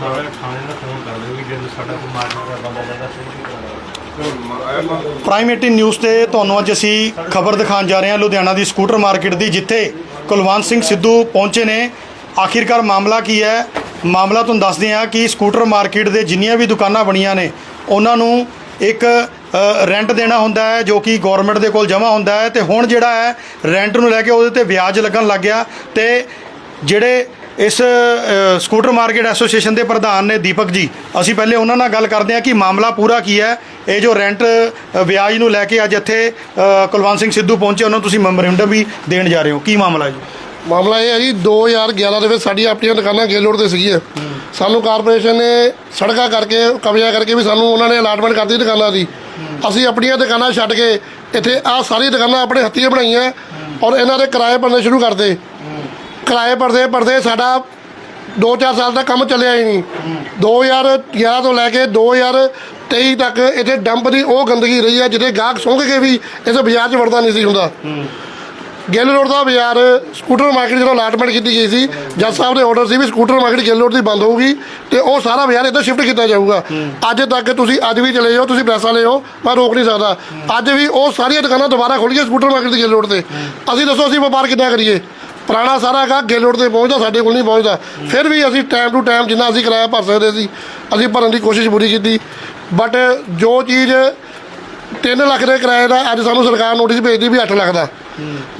ਸਾਰੇ ਥਾਣੇ ਨੂੰ ਫੋਨ ਕਰ ਦਿਓ ਵੀ ਜੇ ਸਾਡਾ ਕੋਈ ਮਾਰਨਾ ਦਾ ਬੰਦਾ ਜਾਂਦਾ ਸਹੀ ਕਰਾਂਗੇ ਪ੍ਰਾਈਮ 18 ਨਿਊਜ਼ ਤੇ ਤੁਹਾਨੂੰ ਅੱਜ ਅਸੀਂ ਖਬਰ ਦਿਖਾਉਣ ਜਾ ਰਹੇ ਹਾਂ ਲੁਧਿਆਣਾ ਦੀ ਸਕੂਟਰ ਮਾਰਕੀਟ ਦੀ, ਜਿੱਥੇ ਕੁਲਵੰਤ ਸਿੰਘ ਸਿੱਧੂ ਪਹੁੰਚੇ ਨੇ। ਆਖਿਰਕਾਰ ਮਾਮਲਾ ਕੀ ਹੈ? ਮਾਮਲਾ ਤੁਹਾਨੂੰ ਦੱਸਦੇ ਹਾਂ ਕਿ ਸਕੂਟਰ ਮਾਰਕੀਟ ਦੇ ਜਿੰਨੀਆਂ ਵੀ ਦੁਕਾਨਾਂ ਬਣੀਆਂ ਨੇ, ਉਹਨਾਂ ਨੂੰ ਇੱਕ ਰੈਂਟ ਦੇਣਾ ਹੁੰਦਾ ਹੈ, ਜੋ ਕਿ ਗਵਰਨਮੈਂਟ ਦੇ ਕੋਲ ਜਮ੍ਹਾਂ ਹੁੰਦਾ ਹੈ। ਤੇ ਹੁਣ ਜਿਹੜਾ ਹੈ ਰੈਂਟ ਨੂੰ ਲੈ ਕੇ ਉਹਦੇ ਤੇ ਵਿਆਜ ਲੱਗਣ ਲੱਗ ਗਿਆ। ਤੇ ਜਿਹੜੇ ਇਸ ਸਕੂਟਰ ਮਾਰਕੀਟ ਐਸੋਸੀਏਸ਼ਨ ਦੇ ਪ੍ਰਧਾਨ ਨੇ ਦੀਪਕ ਜੀ, ਅਸੀਂ ਪਹਿਲੇ ਉਹਨਾਂ ਨਾਲ ਗੱਲ ਕਰਦੇ ਹਾਂ ਕਿ ਮਾਮਲਾ ਪੂਰਾ ਕੀ ਹੈ। ਇਹ ਜੋ ਰੈਂਟ ਵਿਆਜ ਨੂੰ ਲੈ ਕੇ ਅੱਜ ਇੱਥੇ ਕੁਲਵੰਤ ਸਿੰਘ ਸਿੱਧੂ ਪਹੁੰਚੇ, ਉਹਨਾਂ ਨੂੰ ਤੁਸੀਂ ਮੈਮੋਰੈਂਡਮ ਵੀ ਦੇਣ ਜਾ ਰਹੇ ਹੋ। ਕੀ ਮਾਮਲਾ ਹੈ ਜੀ? ਮਾਮਲਾ ਇਹ ਹੈ ਜੀ 2011 ਦੇ ਵਿੱਚ ਸਾਡੀ ਆਪਣੀਆਂ ਦੁਕਾਨਾਂ ਗੇਲੋੜ ਰੋਡ ਤੇ ਸੀਗੀਆਂ। ਸਾਨੂੰ ਕਾਰਪੋਰੇਸ਼ਨ ਨੇ ਸੜਕਾਂ ਕਰਕੇ, ਕਬਜ਼ਾ ਕਰਕੇ ਵੀ ਸਾਨੂੰ ਉਹਨਾਂ ਨੇ ਅਲਾਟਮੈਂਟ ਕਰਤੀ ਦੁਕਾਨਾਂ ਦੀ। ਅਸੀਂ ਆਪਣੀਆਂ ਦੁਕਾਨਾਂ ਛੱਡ ਕੇ ਇੱਥੇ ਆ ਸਾਰੀ ਦੁਕਾਨਾਂ ਆਪਣੇ ਹੱਥੀਂ ਬਣਾਈਆਂ ਔਰ ਇਹਨਾਂ ਦੇ ਕਿਰਾਏ ਭਰਨੇ ਸ਼ੁਰੂ ਕਰਦੇ ਕਿਰਾਏ ਭਰਦੇ ਭਰਦੇ ਸਾਡਾ 2-4 ਸਾਲ ਦਾ ਕੰਮ ਚੱਲਿਆ ਹੀ ਨਹੀਂ। 2011 ਤੋਂ ਲੈ ਕੇ 2023 ਤੱਕ ਇੱਥੇ ਡੰਪ ਦੀ ਉਹ ਗੰਦਗੀ ਰਹੀ ਹੈ, ਜਿੱਥੇ ਗਾਹਕ ਸੁੰਘ ਕੇ ਵੀ ਇਸ ਬਾਜ਼ਾਰ 'ਚ ਵੜਦਾ ਨਹੀਂ ਸੀ ਹੁੰਦਾ। ਗਿੱਲ ਰੋਡ ਦਾ ਬਾਜ਼ਾਰ, ਸਕੂਟਰ ਮਾਰਕੀਟ ਜਦੋਂ ਅਲਾਟਮੈਂਟ ਕੀਤੀ ਗਈ ਸੀ, ਜੱਜ ਸਾਹਿਬ ਦੇ ਆਰਡਰ ਸੀ ਵੀ ਸਕੂਟਰ ਮਾਰਕੀਟ ਗਿੱਲ ਰੋਡ ਦੀ ਬੰਦ ਹੋਊਗੀ ਤੇ ਉਹ ਸਾਰਾ ਬਾਜ਼ਾਰ ਇੱਧਰ ਸ਼ਿਫਟ ਕੀਤਾ ਜਾਊਗਾ। ਅੱਜ ਤੱਕ ਤੁਸੀਂ ਅੱਜ ਵੀ ਚਲੇ ਜਾਓ, ਤੁਸੀਂ ਪੈਸਾ ਲਿਓ ਮੈਂ ਰੋਕ ਨਹੀਂ ਸਕਦਾ। ਅੱਜ ਵੀ ਉਹ ਸਾਰੀਆਂ ਦੁਕਾਨਾਂ ਦੁਬਾਰਾ ਖੁੱਲ੍ਹੀਆਂ ਸਕੂਟਰ ਮਾਰਕੀਟ ਦੀ ਗਿੱਲ ਰੋਡ ਤੇ। ਅਸੀਂ ਦੱਸੋ ਅਸੀਂ ਵਪਾਰ ਕਿੱਦਾਂ ਕਰੀਏ? ਪੁਰਾਣਾ ਸਾਰਾ ਹੈਗਾ ਗਿੱਲ ਰੋਡ ਤੇ ਪਹੁੰਚਦਾ ਸਾਡੇ ਕੋਲ ਨਹੀਂ ਪਹੁੰਚਦਾ। ਫਿਰ ਵੀ ਅਸੀਂ ਟਾਈਮ ਟੂ ਟਾਈਮ ਜਿੰਨਾ ਅਸੀਂ ਕਿਰਾਇਆ ਭਰ ਸਕਦੇ ਸੀ ਅਸੀਂ ਭਰਨ ਦੀ ਕੋਸ਼ਿਸ਼ ਪੂਰੀ ਕੀਤੀ। ਬਟ ਜੋ ਚੀਜ਼ 3 ਲੱਖ ਦੇ ਕਿਰਾਏ ਦਾ ਅੱਜ ਸਾਨੂੰ ਸਰਕਾਰ ਨੋਟਿਸ ਭੇਜਦੀ ਵੀ 8 ਲੱਖ ਦਾ।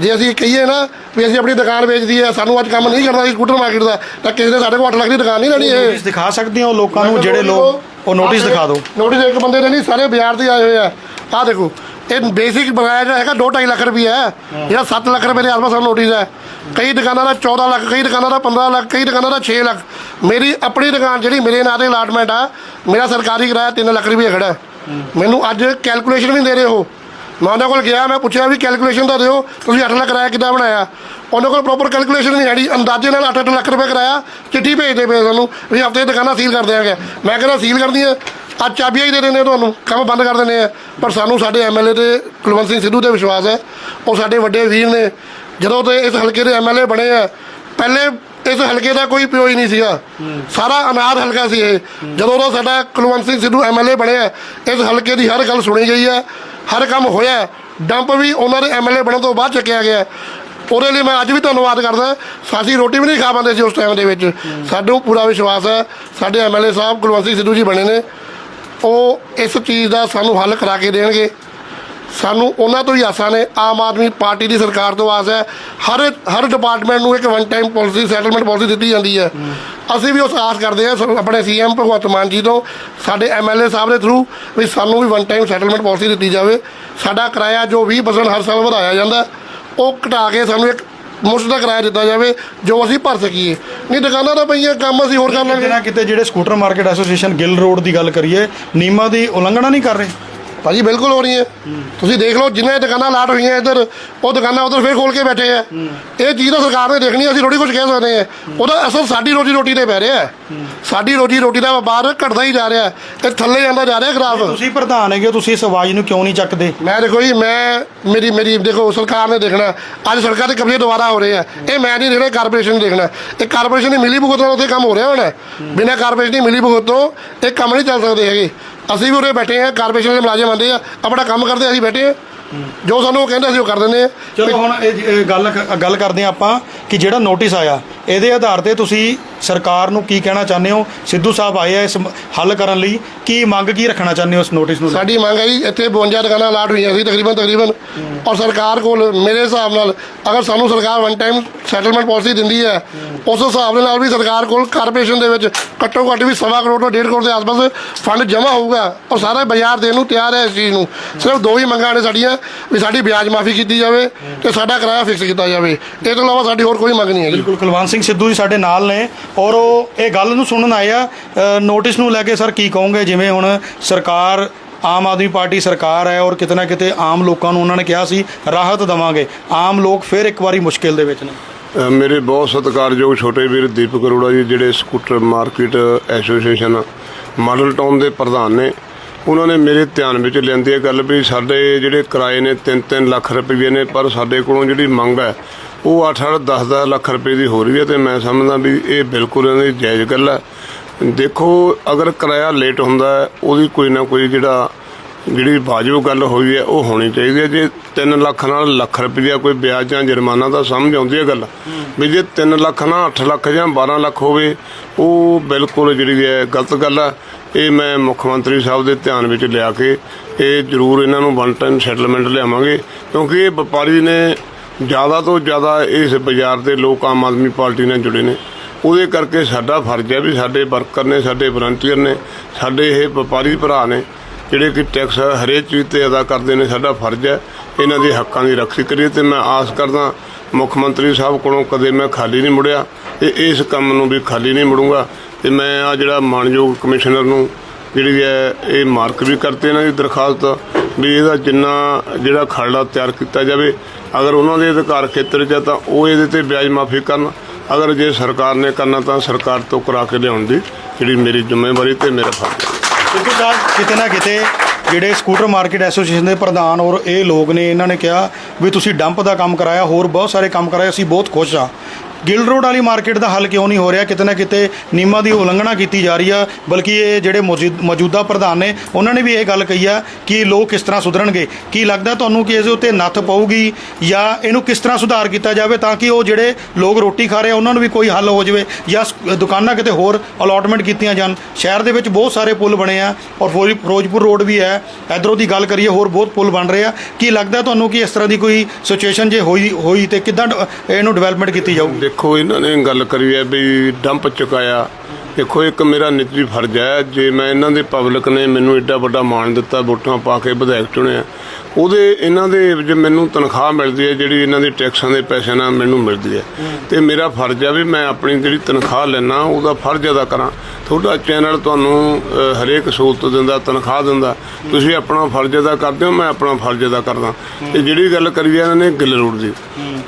ਜੇ ਅਸੀਂ ਕਹੀਏ ਨਾ ਵੀ ਅਸੀਂ ਆਪਣੀ ਦੁਕਾਨ ਵੇਚਦੀ ਹੈ ਸਾਨੂੰ ਅੱਜ ਕੰਮ ਨਹੀਂ ਕਰਨਾ ਸੀ ਸਕੂਟਰ ਮਾਰਕੀਟ ਦਾ ਤਾਂ ਕਿਸੇ ਨੇ ਸਾਡੇ ਕੋਲ 8 ਲੱਖ ਦੀ ਦੁਕਾਨ ਨਹੀਂ ਲੈਣੀ ਇਹ। ਨੋਟਿਸ ਦਿਖਾ ਸਕਦੇ ਹੋ ਲੋਕਾਂ ਨੂੰ ਜਿਹੜੇ ਲੋਕ ਉਹ ਨੋਟਿਸ ਦਿਖਾ ਦਿਓ। ਨੋਟਿਸ ਇੱਕ ਬੰਦੇ ਦੇ ਨਹੀਂ ਸਾਰੇ ਬਾਜ਼ਾਰ ਦੇ ਆਏ ਹੋਏ ਆ। ਆਹ ਦੇਖੋ ਇਹ ਬੇਸਿਕ ਬਣਾਇਆ ਜਿਹੜਾ ਹੈਗਾ 2.5 ਲੱਖ ਰੁਪਏ ਹੈ। ਜਿਹੜਾ 7 ਲੱਖ ਰੁਪਏ ਦੇ ਸਾਨੂੰ ਨੋਟਿਸ ਹੈ। ਕਈ ਦੁਕਾਨਾਂ ਦਾ 14 ਲੱਖ ਕਈ ਦੁਕਾਨਾਂ ਦਾ 15 ਲੱਖ ਕਈ ਦੁਕਾਨਾਂ ਦਾ 6 ਲੱਖ। ਮੇਰੀ ਆਪਣੀ ਦੁਕਾਨ ਜਿਹੜੀ ਮੇਰੇ ਨਾਂ ਤੇ ਅਲਾਟਮੈਂਟ ਆ ਮੇਰਾ ਸਰਕਾਰੀ ਕਿਰਾਇਆ 3 ਲੱਖ ਰੁਪਏ ਖੜਾ ਹੈ। ਮੈਨੂੰ ਅੱਜ ਕੈਲਕੂਲੇਸ਼ਨ ਵੀ ਦੇ ਰਹੇ ਹੋ ਮੈਂ ਉਹਨਾਂ ਕੋਲ ਗਿਆ ਮੈਂ ਪੁੱਛਿਆ ਵੀ ਕੈਲਕੂਲੇਸ਼ਨ ਤਾਂ ਦਿਓ ਤੁਸੀਂ 8 ਲੱਖ ਕਿਰਾਇਆ ਕਿੱਦਾਂ ਬਣਾਇਆ? ਉਹਨਾਂ ਕੋਲ ਪ੍ਰੋਪਰ ਕੈਲਕੂਲੇਸ਼ਨ ਨਹੀਂ ਹੈਗੀ। ਅੰਦਾਜ਼ੇ ਨਾਲ 8-8 ਲੱਖ ਰੁਪਏ ਕਿਰਾਇਆ ਚਿੱਠੀ ਭੇਜਦੇ ਪਏ ਸਾਨੂੰ ਵੀ ਹਫ਼ਤੇ ਦੁਕਾਨਾਂ ਸੀਲ ਕਰ ਦਿਆਂਗੇ। ਮੈਂ ਕਹਿੰਦਾ ਸੀਲ ਕਰਦੀਆਂ ਅੱਜ ਚਾਬੀਆਂ ਹੀ ਦੇ ਦਿੰਦੇ ਆ ਤੁਹਾਨੂੰ ਕੰਮ ਬੰਦ ਕਰ ਦਿੰਦੇ ਆ। ਪਰ ਸਾਨੂੰ ਸਾਡੇ ਐਮਐਲਏ ਤੇ ਕੁਲਵੰਤ ਸਿੰਘ ਸਿੱਧੂ ਤੇ ਵਿਸ਼ਵਾਸ ਹੈ। ਉਹ ਸਾਡੇ ਵੱਡੇ ਵੀਰ ਨੇ। ਜਦੋਂ ਤੇ ਇਸ ਹਲਕੇ ਦੇ ਐਮਐਲਏ ਬਣੇ ਆ ਪਹਿਲੇ ਇਸ ਹਲਕੇ ਦਾ ਕੋਈ ਪਿਓ ਹੀ ਨਹੀਂ ਸੀਗਾ। ਸਾਰਾ ਅਨਾਥ ਹਲਕਾ ਸੀ ਇਹ। ਜਦੋਂ ਦਾ ਸਾਡਾ ਕੁਲਵੰਤ ਸਿੰਘ ਸਿੱਧੂ ਐਮਐਲਏ ਬਣਿਆ ਇਸ ਹਲਕੇ ਦੀ ਹਰ ਗੱਲ ਸੁਣੀ ਗਈ ਹੈ। ਹਰ ਕੰਮ ਹੋਇਆ ਡੰਪ ਵੀ ਉਹਨਾਂ ਦੇ ਐਮਐਲਏ ਬਣਨ ਤੋਂ ਬਾਅਦ ਚੱਕਿਆ ਗਿਆ। ਉਹਦੇ ਲਈ ਮੈਂ ਅੱਜ ਵੀ ਧੰਨਵਾਦ ਕਰਦਾ। ਸਾਡੀ ਰੋਟੀ ਵੀ ਨਹੀਂ ਖਾ ਪਾਉਂਦੇ ਸੀ ਉਸ ਟਾਈਮ ਦੇ ਵਿੱਚ। ਸਾਨੂੰ ਪੂਰਾ ਵਿਸ਼ਵਾਸ ਹੈ। ਸਾਡੇ ਐਮਐਲਏ ਸਾਹਿਬ ਕੁਲਵੰਤ ਸਿੰਘ ਸਿੱਧੂ ਜੀ ਬਣੇ ਨੇ। ਉਹ ਇਸ ਚੀਜ਼ ਦਾ ਸਾਨੂੰ ਹੱਲ ਕਰਾ ਕੇ ਦੇਣਗੇ। ਸਾਨੂੰ ਉਹਨਾਂ ਤੋਂ ਹੀ ਆਸਾਂ ਨੇ। ਆਮ ਆਦਮੀ ਪਾਰਟੀ ਦੀ ਸਰਕਾਰ ਤੋਂ ਆਸ ਹੈ। ਹਰ ਹਰ ਡਿਪਾਰਟਮੈਂਟ ਨੂੰ ਇੱਕ one time policy settlement policy ਦਿੱਤੀ ਜਾਂਦੀ ਹੈ। ਅਸੀਂ ਵੀ ਉਸ ਆਸ ਕਰਦੇ ਹਾਂ। ਸਭ ਆਪਣੇ ਸੀਐਮ ਭਗਵੰਤ ਮਾਨ ਜੀ ਤੋਂ, ਸਾਡੇ ਐਮਐਲਏ ਸਾਹਿਬ ਦੇ ਥਰੂ ਵੀ ਸਾਨੂੰ ਵੀ ਵਨ ਟਾਈਮ ਸੈਟਲਮੈਂਟ ਪਾਲਿਸੀ ਦਿੱਤੀ ਜਾਵੇ। ਸਾਡਾ ਕਿਰਾਇਆ ਜੋ 20% ਹਰ ਸਾਲ ਵਧਾਇਆ ਜਾਂਦਾ। ਉਹ ਘਟਾ ਕੇ ਸਾਨੂੰ ਇੱਕ ਮੁਫਤ ਦਾ ਕਿਰਾਇਆ ਦਿੱਤਾ ਜਾਵੇ ਜੋ ਅਸੀਂ ਭਰ ਸਕੀਏ। ਨਹੀਂ ਦੁਕਾਨਾਂ ਤਾਂ ਪਈਆਂ ਕੰਮ ਅਸੀਂ ਹੋਰ ਕਰ ਕਿਤੇ ਲਾਂਗੇ। ਨਾ ਕਿਤੇ ਜਿਹੜੇ scooter market association Gill road ਦੀ ਗੱਲ ਕਰੀਏ ਨਿਯਮਾਂ ਦੀ ਉਲੰਘਣਾ ਨਹੀਂ ਕਰ ਰਹੇ? ਭਾਜੀ ਬਿਲਕੁਲ ਹੋ ਰਹੀ ਹੈ। ਤੁਸੀਂ ਦੇਖ ਲਓ ਜਿੰਨੇ ਦੁਕਾਨਾਂ ਲਾਟ ਹੋਈਆਂ ਇੱਧਰ ਉਹ ਦੁਕਾਨਾਂ ਉੱਧਰ ਫੇਰ ਖੋਲ ਕੇ ਬੈਠੇ ਆ। ਇਹ ਚੀਜ਼ ਤਾਂ ਸਰਕਾਰ ਨੇ ਦੇਖਣੀ ਅਸੀਂ ਥੋੜੀ ਕੁਝ ਕਹਿ ਸਕਦੇ ਆ। ਉਹਦਾ ਅਸਰ ਸਾਡੀ ਰੋਜੀ ਰੋਟੀ ਤੇ ਪੈ ਰਿਹਾ। ਸਾਡੀ ਰੋਜੀ ਰੋਟੀ ਦਾ ਵਪਾਰ ਘਟਦਾ ਹੀ ਜਾ ਰਿਹਾ ਇਹ ਥੱਲੇ ਜਾਂਦਾ ਜਾ ਰਿਹਾ ਗ੍ਰਾਫ ਤੁਸੀਂ ਪ੍ਰਧਾਨ ਹੈਗੇ ਤੁਸੀਂ ਇਸ ਆਵਾਜ਼ ਨੂੰ ਕਿਉਂ ਨਹੀਂ ਚੱਕਦੇ? ਮੈਂ ਦੇਖੋ ਜੀ ਮੈਂ ਮੇਰੀ ਮੇਰੀ ਦੇਖੋ ਸਰਕਾਰ ਨੇ ਦੇਖਣਾ। ਅੱਜ ਸੜਕਾਂ ਤੇ ਕਬਜ਼ੇ ਦੁਬਾਰਾ ਹੋ ਰਹੇ ਆ। ਇਹ ਮੈਂ ਨਹੀਂ ਦੇਖਣਾ ਕਾਰਪੋਰੇਸ਼ਨ ਨੇ ਦੇਖਣਾ। ਇਹ ਕਾਰਪੋਰੇਸ਼ਨ ਦੀ ਮਿਲੀ ਭੁਗਤ ਨਾਲ ਉੱਥੇ ਕੰਮ ਹੋ ਰਿਹਾ ਹੋਣਾ। ਬਿਨਾਂ ਕਾਰਪੋਰੇਸ਼ਨ ਦੀ ਮਿਲੀ ਭੁਗਤ ਤੋਂ ਇਹ ਕੰਮ ਨਹੀਂ ਚੱਲ ਸਕਦੇ ਹੈਗੇ। ਅਸੀਂ ਵੀ ਉਰੇ ਬੈਠੇ ਆ ਕਾਰਪੋਰੇਸ਼ਨ ਦੇ ਮੁਲਾਜ਼ਮ ਆਉਂਦੇ ਆ ਆਪਣਾ ਕੰਮ ਕਰਦੇ ਅਸੀਂ ਬੈਠੇ ਆ ਜੋ ਸਾਨੂੰ ਉਹ ਕਹਿੰਦੇ ਅਸੀਂ ਉਹ ਕਰ ਦਿੰਦੇ ਆ ਚਲੋ ਹੁਣ ਇਹ ਇਹ ਗੱਲ ਗੱਲ ਕਰਦੇ ਹਾਂ ਆਪਾਂ ਕਿ ਜਿਹੜਾ ਨੋਟਿਸ ਆਇਆ ਇਹਦੇ ਆਧਾਰ ਤੇ ਤੁਸੀਂ ਸਰਕਾਰ ਨੂੰ ਕੀ ਕਹਿਣਾ ਚਾਹੁੰਦੇ ਹੋ? ਸਿੱਧੂ ਸਾਹਿਬ ਆਏ ਆ ਇਸ ਮ- ਹੱਲ ਕਰਨ ਲਈ। ਕੀ ਮੰਗ ਕੀ ਰੱਖਣਾ ਚਾਹੁੰਦੇ ਹੋ ਇਸ ਨੋਟਿਸ ਨੂੰ ਲੈ? ਸਾਡੀ ਮੰਗ ਹੈ ਜੀ ਇੱਥੇ 52 ਦੁਕਾਨਾਂ ਅਲਾਟ ਹੋਈਆਂ ਸੀ ਤਕਰੀਬਨ ਤਕਰੀਬਨ। ਔਰ ਸਰਕਾਰ ਕੋਲ ਮੇਰੇ ਹਿਸਾਬ ਨਾਲ ਅਗਰ ਸਾਨੂੰ ਸਰਕਾਰ ਵਨ ਟਾਈਮ ਸੈਟਲਮੈਂਟ ਪਾਲਿਸੀ ਦਿੰਦੀ ਹੈ। ਉਸ ਹਿਸਾਬ ਦੇ ਨਾਲ ਵੀ ਸਰਕਾਰ ਕੋਲ ਕਾਰਪੋਰੇਸ਼ਨ ਦੇ ਵਿੱਚ ਘੱਟੋ ਘੱਟ ਵੀ ਸਵਾ ਕਰੋੜ ਤੋਂ ਡੇਢ ਕਰੋੜ ਦੇ ਆਸ-ਪਾਸ ਫੰਡ ਜਮ੍ਹਾਂ ਹੋਊਗਾ ਔਰ ਸਾਰਾ ਬਾਜ਼ਾਰ ਦੇਣ ਨੂੰ ਤਿਆਰ ਹੈ ਇਸ ਚੀਜ਼ ਨੂੰ। ਸਿਰਫ ਦੋ ਹੀ ਮੰਗਾਂ ਨੇ ਸਾਡੀਆਂ, ਵੀ ਸਾਡੀ ਵਿਆਜ ਮਾਫੀ ਕੀਤੀ ਜਾਵੇ ਤੇ ਸਾਡਾ ਕਿਰਾਇਆ ਫਿਕਸ ਕੀਤਾ ਜਾਵੇ। ਇਹ ਤੋਂ ਇਲਾਵਾ ਸਾਡੀ ਹੋਰ ਕੋਈ ਮੰਗ ਨਹੀਂ ਹੈ ਬਿਲਕੁਲ, ਕੁਲਵੰਤ ਸਿੰਘ ਸਿੱਧੂ ਜੀ ਸਾਡੇ ਨਾਲ ਨੇ ਔਰ ਉਹ ਇਹ ਗੱਲ ਨੂੰ ਸੁਣਨ ਆਏ ਆ। ਨੋਟਿਸ ਨੂੰ ਲੈ ਕੇ ਸਰ ਕੀ ਕਹੋਗੇ? ਜਿਵੇਂ ਹੁਣ ਸਰਕਾਰ, ਆਮ ਆਦਮੀ ਪਾਰਟੀ ਸਰਕਾਰ ਹੈ ਔਰ ਕਿਤੇ ਨਾ ਕਿਤੇ ਆਮ ਲੋਕਾਂ ਨੂੰ ਉਹਨਾਂ ਨੇ ਕਿਹਾ ਸੀ, ਰਾਹਤ ਦੇਵਾਂਗੇ। ਆਮ ਲੋਕ ਫਿਰ ਇੱਕ ਵਾਰੀ ਮੁਸ਼ਕਿਲ ਦੇ ਵਿੱਚ ਨੇ। ਮੇਰੇ ਬਹੁਤ ਸਤਿਕਾਰਯੋਗ ਛੋਟੇ ਵੀਰ ਦੀਪਕ ਅਰੋੜਾ ਜੀ, ਜਿਹੜੇ scooter market association model town ਦੇ ਪ੍ਰਧਾਨ ਨੇ। ਉਹਨਾਂ ਨੇ ਮੇਰੇ ਧਿਆਨ ਵਿੱਚ ਲਿਆਂਦੀ ਹੈ ਗੱਲ ਵੀ ਸਾਡੇ ਜਿਹੜੇ ਕਿਰਾਏ ਨੇ 3-3 ਲੱਖ ਰੁਪਏ ਨੇ, ਪਰ ਸਾਡੇ ਕੋਲੋਂ ਜਿਹੜੀ ਮੰਗ ਹੈ, ਉਹ 8-8 10-10 ਲੱਖ ਰੁਪਏ ਦੀ ਹੋ ਰਹੀ ਹੈ ਤੇ ਮੈਂ ਸਮਝਦਾ ਵੀ ਇਹ ਬਿਲਕੁਲ ਇਹਨਾਂ ਦੀ ਜਾਇਜ਼ ਗੱਲ ਹੈ। ਦੇਖੋ, ਅਗਰ ਕਿਰਾਇਆ ਲੇਟ ਹੁੰਦਾ ਉਹਦੀ ਕੋਈ ਨਾ ਕੋਈ ਜਿਹੜਾ ਜਿਹੜੀ ਵਾਜਬ ਗੱਲ ਹੋਈ ਹੈ, ਉਹ ਹੋਣੀ ਚਾਹੀਦੀ ਹੈ। ਜੇ 3 ਲੱਖ ਨਾਲ ਲੱਖ ਰੁਪਈਆ ਕੋਈ ਵਿਆਜ ਜਾਂ ਜੁਰਮਾਨਾ ਦਾ ਸਮਝ ਆਉਂਦੀ ਹੈ ਗੱਲ। ਵੀ ਜੇ 3 ਲੱਖ ਨਾਲ 8 ਲੱਖ ਜਾਂ 12 ਲੱਖ ਹੋਵੇ, ਉਹ ਬਿਲਕੁਲ ਜਿਹੜੀ ਹੈ ਗਲਤ ਗੱਲ ਆ। ਇਹ ਮੈਂ ਮੁੱਖ ਮੰਤਰੀ ਸਾਹਿਬ ਦੇ ਧਿਆਨ ਵਿੱਚ ਲਿਆ ਕੇ ਇਹ ਜ਼ਰੂਰ ਇਹਨਾਂ ਨੂੰ ਵਨ ਟਾਈਮ ਸੈਟਲਮੈਂਟ ਲਿਆਵਾਂਗੇ। ਕਿਉਂਕਿ ਇਹ ਵਪਾਰੀ ਨੇ ਜ਼ਿਆਦਾ ਤੋਂ ਜ਼ਿਆਦਾ ਇਸ ਬਾਜ਼ਾਰ ਦੇ ਲੋਕ ਆਮ ਆਦਮੀ ਪਾਰਟੀ ਨਾਲ ਜੁੜੇ ਨੇ। ਉਹਦੇ ਕਰਕੇ ਸਾਡਾ ਫਰਜ਼ ਹੈ ਵੀ ਸਾਡੇ ਵਰਕਰ ਨੇ, ਸਾਡੇ ਵਲੰਟੀਅਰ ਨੇ, ਸਾਡੇ ਇਹ ਵਪਾਰੀ ਭਰਾ ਨੇ ਜਿਹੜੇ ਕਿ ਟੈਕਸ ਹਰੇਕ ਚੀਜ਼ ਤੇ ਅਦਾ ਕਰਦੇ ਨੇ, ਸਾਡਾ ਫਰਜ਼ ਹੈ ਇਹਨਾਂ ਦੇ ਹੱਕਾਂ ਦੀ ਰੱਖੀ ਕਰੀਏ ਤੇ ਮੈਂ ਆਸ ਕਰਦਾ ਮੁੱਖ ਮੰਤਰੀ ਸਾਹਿਬ ਕੋਲੋਂ ਕਦੇ ਮੈਂ ਖਾਲੀ ਨਹੀਂ ਮੁੜਿਆ ਤੇ ਇਸ ਕੰਮ ਨੂੰ ਵੀ ਖਾਲੀ ਨਹੀਂ ਮੁੜੂੰਗਾ। ਤੇ ਮੈਂ ਆ ਜਿਹੜਾ ਮਾਨਯੋਗ ਕਮਿਸ਼ਨਰ ਨੂੰ ਜਿਹੜੀ ਹੈ ਇਹ ਮਾਰਕ ਵੀ ਕਰਤੇ ਇਹਨਾਂ ਦੀ ਦਰਖਾਸਤ, ਵੀ ਇਹਦਾ ਜਿੰਨਾ ਜਿਹੜਾ ਖਰੜਾ ਤਿਆਰ ਕੀਤਾ ਜਾਵੇ, ਅਗਰ ਉਹਨਾਂ ਦੇ ਅਧਿਕਾਰ ਖੇਤਰ 'ਚ ਹੈ ਤਾਂ ਉਹ ਇਹਦੇ ਤੇ ਵਿਆਜ ਮਾਫੀ ਕਰਨ। ਅਗਰ ਜੇ ਸਰਕਾਰ ਨੇ ਕਰਨਾ ਤਾਂ ਸਰਕਾਰ ਤੋਂ ਕਰਾ ਕੇ ਲਿਆਉਣ ਦੀ ਜਿਹੜੀ ਮੇਰੀ ਜ਼ਿੰਮੇਵਾਰੀ ਤੇ ਮੇਰਾ ਫਰਜ਼ ਹੈ। ਕਿਉਂਕਿ ਸਾਹਿਬ ਕਿਤੇ ਨਾ ਕਿਤੇ ਜਿਹੜੇ ਸਕੂਟਰ ਮਾਰਕੀਟ ਐਸੋਸੀਏਸ਼ਨ ਦੇ ਪ੍ਰਧਾਨ ਔਰ ਇਹ ਲੋਕ ਨੇ, ਇਹਨਾਂ ਨੇ ਕਿਹਾ ਵੀ ਤੁਸੀਂ ਡੰਪ ਦਾ ਕੰਮ ਕਰਾਇਆ, ਹੋਰ ਬਹੁਤ ਸਾਰੇ ਕੰਮ ਕਰਾਏ, ਅਸੀਂ ਬਹੁਤ ਖੁਸ਼ ਹਾਂ। ਗਿਲ ਰੋਡ ਵਾਲੀ ਮਾਰਕੀਟ ਦਾ ਹੱਲ ਕਿਉਂ ਨਹੀਂ ਹੋ ਰਿਹਾ? ਕਿਤੇ ਨਾ ਕਿਤੇ ਨਿਯਮਾਂ ਦੀ ਉਲੰਘਣਾ ਕੀਤੀ ਜਾ ਰਹੀ ਆ, ਬਲਕਿ ਇਹ ਜਿਹੜੇ ਮੌਜੂਦ- ਮੌਜੂਦਾ ਪ੍ਰਧਾਨ ਨੇ, ਉਹਨਾਂ ਨੇ ਵੀ ਇਹ ਗੱਲ ਕਹੀ ਆ ਕਿ ਲੋਕ ਕਿਸ ਤਰ੍ਹਾਂ ਸੁਧਰਨਗੇ। ਕੀ ਲੱਗਦਾ ਤੁਹਾਨੂੰ ਕਿ ਇਸ ਦੇ ਉੱਤੇ ਨੱਥ ਪਊਗੀ ਜਾਂ ਇਹਨੂੰ ਕਿਸ ਤਰ੍ਹਾਂ ਸੁਧਾਰ ਕੀਤਾ ਜਾਵੇ ਤਾਂ ਕਿ ਉਹ ਜਿਹੜੇ ਲੋਕ ਰੋਟੀ ਖਾ ਰਹੇ ਆ, ਉਹਨਾਂ ਨੂੰ ਵੀ ਕੋਈ ਹੱਲ ਹੋ ਜਾਵੇ ਜਾਂ ਦੁਕਾਨਾਂ ਕਿਤੇ ਹੋਰ ਅਲਾਟਮੈਂਟ ਕੀਤੀਆਂ ਜਾਣ? ਸ਼ਹਿਰ ਦੇ ਵਿੱਚ ਬਹੁਤ ਸਾਰੇ ਪੁਲ ਬਣੇ ਆ ਔਰ ਫਿਰੋਜ਼- ਫਿਰੋਜ਼ਪੁਰ ਰੋਡ ਵੀ ਹੈ। ਇਧਰੋਂ ਦੀ ਗੱਲ ਕਰੀਏ, ਹੋਰ ਬਹੁਤ ਪੁਲ ਬਣ ਰਹੇ ਆ। ਕੀ ਲੱਗਦਾ ਤੁਹਾਨੂੰ ਕਿ ਇਸ ਤਰ੍ਹਾਂ ਦੀ ਕੋਈ ਸਿਚੁਏਸ਼ਨ ਜੇ ਹੋਈ ਹੋਈ ਤੇ ਕਿੱਦਾਂ ਇਹਨੂੰ ਡਿਵੈਲਪਮੈਂਟ ਕੀਤੀ ਜਾਊਗੀ? ਦੇਖੋ ਇਹਨਾਂ ਨੇ ਗੱਲ ਕਰੀ ਹੈ ਵੀ ਡੰਪ ਚੁਕਾਇਆ। ਦੇਖੋ, ਇੱਕ ਮੇਰਾ ਨਿੱਜੀ ਫਰਜ਼ ਹੈ, ਜੇ ਮੈਂ ਇਹਨਾਂ ਦੇ ਪਬਲਿਕ ਨੇ ਮੈਨੂੰ ਐਡਾ ਵੱਡਾ ਮਾਣ ਦਿੱਤਾ, ਵੋਟਾਂ ਪਾ ਕੇ ਵਿਧਾਇਕ ਚੁਣਿਆ, ਉਹਦੇ, ਇਹਨਾਂ ਦੇ ਜੇ ਮੈਨੂੰ ਤਨਖਾਹ ਮਿਲਦੀ ਹੈ, ਜਿਹੜੀ ਇਹਨਾਂ ਦੇ ਟੈਕਸਾਂ ਦੇ ਪੈਸਿਆਂ ਨਾਲ ਮੈਨੂੰ ਮਿਲਦੀ ਹੈ, ਤੇ ਮੇਰਾ ਫਰਜ਼ ਹੈ ਵੀ ਮੈਂ ਆਪਣੀ ਜਿਹੜੀ ਤਨਖਾਹ ਲੈਣਾ ਉਹਦਾ ਫਰਜ਼ ਅਦਾ ਕਰਾਂ। ਤੁਹਾਡਾ ਚੈਨਲ ਤੁਹਾਨੂੰ ਹਰੇਕ ਸਹੂਲਤ ਦਿੰਦਾ, ਤਨਖਾਹ ਦਿੰਦਾ, ਤੁਸੀਂ ਆਪਣਾ ਫਰਜ਼ ਅਦਾ ਕਰਦੇ ਹੋ, ਮੈਂ ਆਪਣਾ ਫਰਜ਼ ਅਦਾ ਕਰਦਾ। ਤੇ ਜਿਹੜੀ ਗੱਲ ਕਰੀ ਇਹਨਾਂ ਨੇ ਗਿੱਲ ਰੋਡ ਦੀ।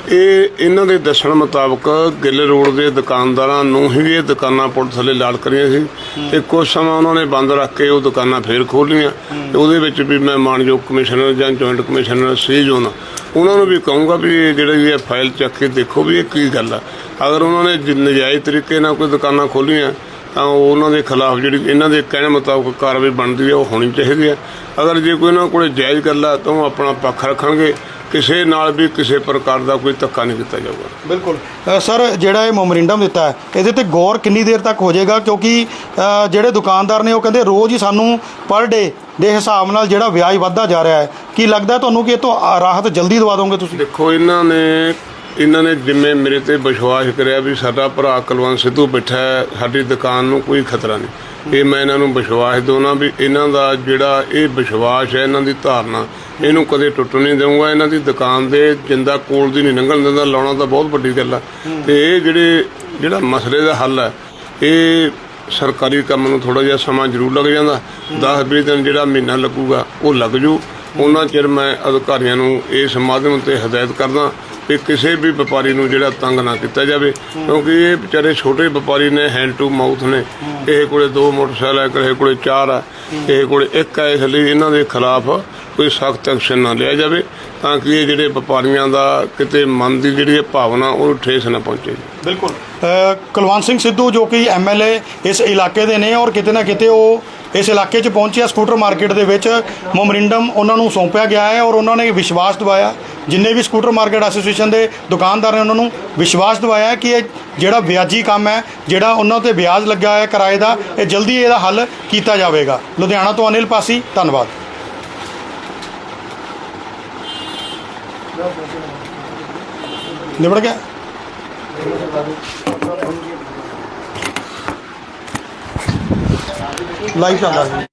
ਇਹ, ਇਹਨਾਂ ਦੇ ਦੱਸਣ ਮੁਤਾਬਕ ਗਿੱਲ ਰੋਡ ਦੇ ਦੁਕਾਨਦਾਰਾਂ ਨੂੰ ਹੀ ਇਹ ਦੁਕਾਨਾਂ ਪੁਲਿਸ ਥੱਲੇ ਲਾਲ ਕਰੀਆਂ ਸੀ ਤੇ ਕੁਝ ਸਮਾਂ ਉਹਨਾਂ ਨੇ ਬੰਦ ਰੱਖ ਕੇ ਉਹ ਦੁਕਾਨਾਂ ਫੇਰ ਖੋਲੀਆਂ ਤੇ ਉਹਦੇ ਵਿੱਚ ਵੀ ਮੈਂ ਮਾਨਯੋਗ ਕਮਿਸ਼ਨਰ ਜਾਂ ਜੁਆਇੰਟ ਕਮਿਸ਼ਨਰ ਸੀ ਜੋਨ ਉਹਨਾਂ ਨੂੰ ਵੀ ਕਹੂੰਗਾ ਵੀ ਇਹ ਜਿਹੜੀ ਇਹ ਫਾਈਲ ਚੱਕ ਕੇ ਦੇਖੋ ਵੀ ਇਹ ਕੀ ਗੱਲ ਆ। ਅਗਰ ਉਹਨਾਂ ਨੇ ਜ- ਨਜਾਇਜ਼ ਤਰੀਕੇ ਨਾਲ ਕੋਈ ਦੁਕਾਨਾਂ ਖੋਲੀਆਂ ਤਾਂ ਉਹਨਾਂ ਦੇ ਖਿਲਾਫ ਜਿਹੜੀ ਇਹਨਾਂ ਦੇ ਕਹਿਣ ਮੁਤਾਬਕ ਕਾਰਵਾਈ ਬਣਦੀ ਹੈ ਉਹ ਹੋਣੀ ਚਾਹੀਦੀ ਹੈ ਅਗਰ ਜੇ ਕੋਈ ਉਹਨਾਂ ਕੋਲੇ ਜਾਇਜ਼ ਗੱਲ ਆ ਤਾਂ ਉਹ ਆਪਣਾ ਪੱਖ ਰੱਖਣਗੇ ਕਿਸੇ ਨਾਲ ਵੀ ਕਿਸੇ ਪ੍ਰਕਾਰ ਦਾ ਕੋਈ ਧੱਕਾ ਨਹੀਂ ਕੀਤਾ ਜਾਊਗਾ। ਬਿਲਕੁਲ। ਅ, ਸਰ ਜਿਹੜਾ ਇਹ ਮੈਮੋਰੈਂਡਮ ਦਿੱਤਾ ਹੈ ਇਹਦੇ ਤੇ ਗੌਰ ਕਿੰਨੀ ਦੇਰ ਤੱਕ ਹੋ ਜਾਏਗਾ? ਕਿਉਂਕਿ ਅ, ਜਿਹੜੇ ਦੁਕਾਨਦਾਰ ਨੇ ਉਹ ਕਹਿੰਦੇ ਰੋਜ਼ ਹੀ ਸਾਨੂੰ ਪਰ ਡੇ ਦੇ ਹਿਸਾਬ ਨਾਲ ਜਿਹੜਾ ਵਿਆਜ ਵੱਧਦਾ ਜਾ ਰਿਹਾ ਹੈ ਕੀ ਲੱਗਦਾ ਤੁਹਾਨੂੰ ਕਿ ਇਹ ਤੋਂ ਆ- ਰਾਹਤ ਜਲਦੀ ਦਵਾ ਦੋਗੇ ਤੁਸੀਂ? ਦੇਖੋ ਇਹਨਾਂ ਨੇ ਇਹਨਾਂ ਨੇ ਜਿਵੇਂ ਮੇਰੇ ਤੇ ਵਿਸ਼ਵਾਸ ਕਰਿਆ ਵੀ ਸਾਡਾ ਭਰਾ ਕੁਲਵੰਤ ਸਿੱਧੂ ਬੈਠਾ ਹੈ ਸਾਡੀ ਦੁਕਾਨ ਨੂੰ ਕੋਈ ਖਤਰਾ ਨਹੀਂ। ਇਹ ਮੈਂ ਇਹਨਾਂ ਨੂੰ ਵਿਸ਼ਵਾਸ ਦਉਣਾ ਵੀ ਇਹਨਾਂ ਦਾ ਜਿਹੜਾ ਇਹ ਵਿਸ਼ਵਾਸ ਹੈ ਇਹਨਾਂ ਦੀ ਧਾਰਨਾ ਇਹਨੂੰ ਕਦੇ ਟੁੱਟ ਨਹੀਂ ਦਊਂਗਾ ਇਹਨਾਂ ਦੀ ਦੁਕਾਨ ਦੇ ਜਿੰਦਾ ਕੋਲ ਦੀ ਨਹੀਂ ਲੰਘਣ ਦਿੰਦਾ। ਲਾਉਣਾ ਤਾਂ ਬਹੁਤ ਵੱਡੀ ਗੱਲ ਆ। ਤੇ ਇਹ ਜਿਹੜੇ, ਜਿਹੜਾ ਮਸਲੇ ਦਾ ਹੱਲ ਹੈ ਇਹ ਸਰਕਾਰੀ ਕੰਮ ਨੂੰ ਥੋੜਾ ਜਿਹਾ ਸਮਾਂ ਜ਼ਰੂਰ ਲੱਗ ਜਾਂਦਾ। 10-20 ਦਿਨ ਜਿਹੜਾ ਮਹੀਨਾ ਲੱਗੂਗਾ, ਉਹ ਲੱਗ ਜੂ। ਉਹਨਾਂ ਚਿਰ ਮੈਂ ਅਧਿਕਾਰੀਆਂ ਨੂੰ ਇਸ ਮਾਧਿਅਮ ਤੇ ਹਦਾਇਤ ਕਰਦਾ ਕਿ ਕਿਸੇ ਵੀ ਵਪਾਰੀ ਨੂੰ ਜਿਹੜਾ ਤੰਗ ਨਾ ਕੀਤਾ ਜਾਵੇ, ਕਿਉਂਕਿ ਇਹ ਵਿਚਾਰੇ ਛੋਟੇ ਵਪਾਰੀ ਨੇ ਹੈਂਡ ਟੂ ਮਾਊਥ ਨੇ। ਇਹ ਕੋਲੇ ਦੋ ਮੋਟਰਸਾਈਕਲ ਹੈ ਕਿਸੇ ਕੋਲੇ ਚਾਰ ਆ, ਇਹ ਕੋਲੇ ਇੱਕ ਹੈ ਇਸ ਲਈ ਇਹਨਾਂ ਦੇ ਖਿਲਾਫ ਕੋਈ ਸਖਤ ਐਕਸ਼ਨ ਨਾ ਲਿਆ ਜਾਵੇ ਤਾਂ ਕਿ ਇਹ ਜਿਹੜੇ ਵਪਾਰੀਆਂ ਦਾ ਕਿਤੇ ਮਨ ਦੀ ਜਿਹੜੀ ਇਹ ਭਾਵਨਾ ਉਹ ਠੇਸ ਨਾ ਪਹੁੰਚੇ। ਬਿਲਕੁਲ। ਕੁਲਵੰਤ ਸਿੰਘ ਸਿੱਧੂ ਜੋ ਕਿ ਐਮਐਲਏ ਇਸ ਇਲਾਕੇ ਦੇ ਨੇ ਔਰ ਕਿਤੇ ਨਾ ਕਿਤੇ ਉਹ ਇਸ ਇਲਾਕੇ 'ਚ ਪਹੁੰਚਿਆ ਸਕੂਟਰ ਮਾਰਕੀਟ ਦੇ ਵਿੱਚ। ਮੈਮੋਰੈਂਡਮ ਉਹਨਾਂ ਨੂੰ ਸੌਂਪਿਆ ਗਿਆ ਹੈ ਔਰ ਉਹਨਾਂ ਨੇ ਵਿਸ਼ਵਾਸ ਦਿਵਾਇਆ। ਜਿੰਨੇ ਵੀ ਸਕੂਟਰ ਮਾਰਕੀਟ ਐਸੋਸੀਏਸ਼ਨ ਦੇ ਦੁਕਾਨਦਾਰ ਨੇ ਉਹਨਾਂ ਨੂੰ ਵਿਸ਼ਵਾਸ ਦਿਵਾਇਆ ਕਿ ਇਹ ਜਿਹੜਾ ਵਿਆਜੀ ਕੰਮ ਹੈ, ਜਿਹੜਾ ਉਹਨਾਂ ਤੇ ਵਿਆਜ ਲੱਗਾ ਹੈ ਕਿਰਾਏ ਦਾ, ਇਹ ਜਲਦੀ ਇਹਦਾ ਹੱਲ ਕੀਤਾ ਜਾਵੇਗਾ। ਲੁਧਿਆਣਾ ਤੋਂ ਅਨਿਲ ਪਾਸੀ, ਧੰਨਵਾਦ। ਨਿਬੜ ਗਿਆ? ਲਾਈਵ ਚੱਲਦਾ ਸੀ